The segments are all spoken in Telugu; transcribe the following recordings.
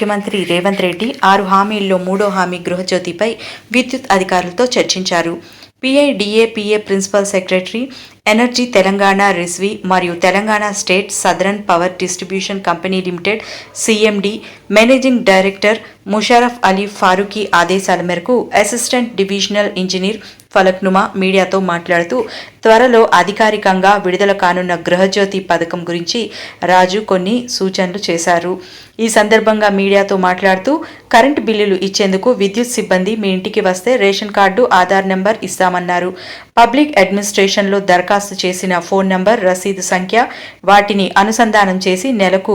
ముఖ్యమంత్రి రేవంత్ రెడ్డి ఆరు హామీల్లో మూడో హామీ గృహజ్యోతిపై విద్యుత్ అధికారులతో చర్చించారు. పిఐడిఏపిఏ principal secretary energy Telangana Rizvi మరియు Telangana state southern power distribution company limited CMD managing director Musharraf Ali Farooqui ఆదేశాల మేరకు అసిస్టెంట్ డివిజనల్ ఇంజనీర్ ఫలక్నుమా మీడియాతో మాట్లాడుతూ త్వరలో అధికారికంగా విడుదల కానున్న గృహజ్యోతి పథకం గురించి రాజు కొన్ని సూచనలు చేశారు. ఈ సందర్భంగా మీడియాతో మాట్లాడుతూ కరెంటు బిల్లులు ఇచ్చేందుకు విద్యుత్ సిబ్బంది మీ ఇంటికి వస్తే రేషన్ కార్డు ఆధార్ నెంబర్ ఇస్తామన్నారు. పబ్లిక్ అడ్మినిస్ట్రేషన్లో దరఖాస్తు చేసిన ఫోన్ నంబర్ రసీదు సంఖ్య వాటిని అనుసంధానం చేసి నెలకు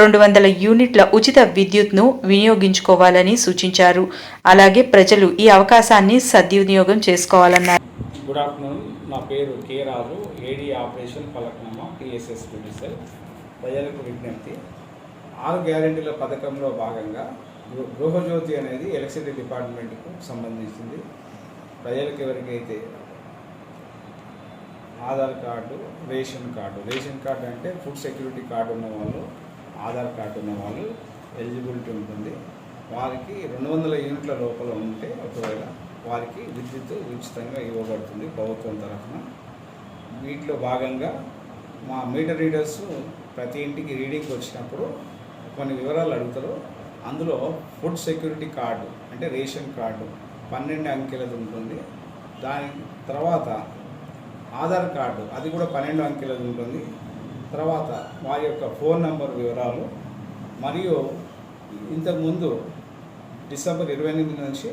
రెండు వందల యూనిట్ల ఉచిత విద్యుత్ను వినియోగించుకోవాలని సూచించారు. అలాగే ప్రజలు ఈ అవకాశాన్ని సద్వినియోగం చేసుకోవాలన్నారు. గుడ్ ఆఫ్టర్నూన్ నా పేరు K Raju. AD operation Falaknuma TSS producer ప్రజలకు విజ్ఞప్తి. ఆరు గ్యారెంటీల పథకంలో భాగంగా గృహజ్యోతి అనేది ఎలక్ట్రిసిటీ డిపార్ట్మెంట్కు సంబంధించింది. ప్రజలకు ఎవరికైతే Aadhaar card ration card. Ration card అంటే ఫుడ్ సెక్యూరిటీ కార్డు ఉన్న వాళ్ళు ఆధార్ కార్డు ఉన్న వాళ్ళు ఎలిజిబిలిటీ ఉంటుంది. వారికి రెండు వందల యూనిట్ల లోపల ఉంటే ఒకవేళ వారికి విద్యుత్ ఉచితంగా ఇవ్వబడుతుంది ప్రభుత్వం తరఫున. వీటిలో భాగంగా మా మీటర్ రీడర్స్ ప్రతి ఇంటికి రీడింగ్కి వచ్చినప్పుడు కొన్ని వివరాలు అడుగుతారు. అందులో ఫుడ్ సెక్యూరిటీ కార్డు అంటే రేషన్ కార్డు పన్నెండు అంకెలది ఉంటుంది. దాని తర్వాత ఆధార్ కార్డు అది కూడా పన్నెండు అంకెలది ఉంటుంది. తర్వాత వారి యొక్క ఫోన్ నంబర్ వివరాలు. మరియు ఇంతకుముందు డిసెంబర్ ఇరవై ఎనిమిది నుంచి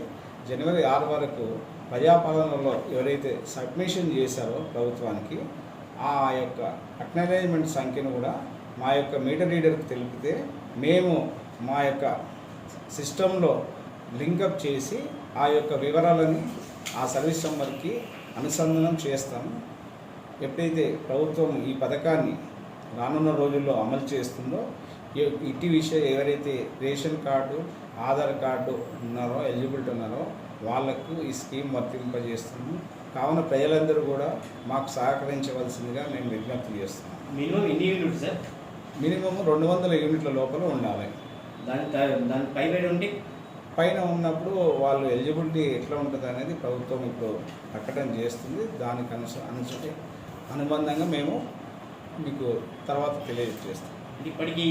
జనవరి ఆరు వరకు ప్రజాపాలనలో ఎవరైతే సబ్మిషన్ చేశారో ప్రభుత్వానికి ఆ యొక్క అక్నాలజ్మెంట్ సంఖ్యను కూడా మా యొక్క మీటర్ రీడర్కి తెలిపితే మేము మా యొక్క సిస్టంలో లింకప్ చేసి ఆ యొక్క వివరాలని ఆ సర్వీస్ నెంబర్కి అనుసంధానం చేస్తాము. ఎప్పుడైతే ప్రభుత్వం ఈ పథకాన్ని రానున్న రోజుల్లో అమలు చేస్తుందో ఇటు విషయం ఎవరైతే రేషన్ కార్డు ఆధార్ కార్డు ఉన్నారో ఎలిజిబిలిటీ ఉన్నారో వాళ్ళకు ఈ స్కీమ్ వర్తింపజేస్తున్నాము. కావున ప్రజలందరూ కూడా మాకు సహకరించవలసిందిగా మేము విజ్ఞప్తి చేస్తున్నాం మినిమం ఎన్ని యూనిట్ సార్? మినిమం రెండు వందల యూనిట్ల లోపల ఉండాలి. దాని దాని పై వేడి ఉంటే పైన ఉన్నప్పుడు వాళ్ళు ఎలిజిబిలిటీ ఎట్లా ఉంటుంది అనేది ప్రభుత్వం ఇప్పుడు ప్రకటన చేస్తుంది. దానికి అనుస అనుసరి అనుబంధంగా మేము మీకు తర్వాత తెలియజేస్తాం. ఇప్పటికీ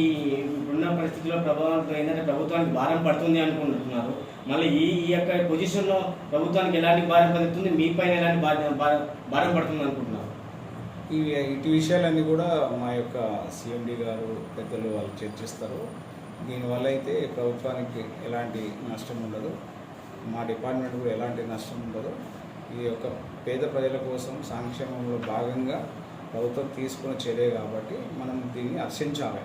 ఇప్పుడున్న పరిస్థితుల్లో ప్రభావంతో ఏంటంటే ప్రభుత్వానికి భారం పడుతుంది అనుకుంటున్నారు. మళ్ళీ ఈ ఈ యొక్క పొజిషన్లో ప్రభుత్వానికి ఎలాంటి భారం పడుతుంది మీ పైన ఎలాంటి భారం పడుతుంది అనుకుంటున్నారు? ఈ ఇటు విషయాలన్నీ కూడా మా యొక్క సిఎండి గారు పెద్దలు వాళ్ళు చర్చిస్తారు. దీనివల్ల అయితే ప్రభుత్వానికి ఎలాంటి నష్టం ఉండదు. మా డిపార్ట్మెంట్ కూడా ఎలాంటి నష్టం ఉండదు. ఈ యొక్క పేద ప్రజల కోసం సంక్షేమంలో భాగంగా ప్రభుత్వం తీసుకున్న చర్య కాబట్టి మనం దీన్ని హర్షించాలి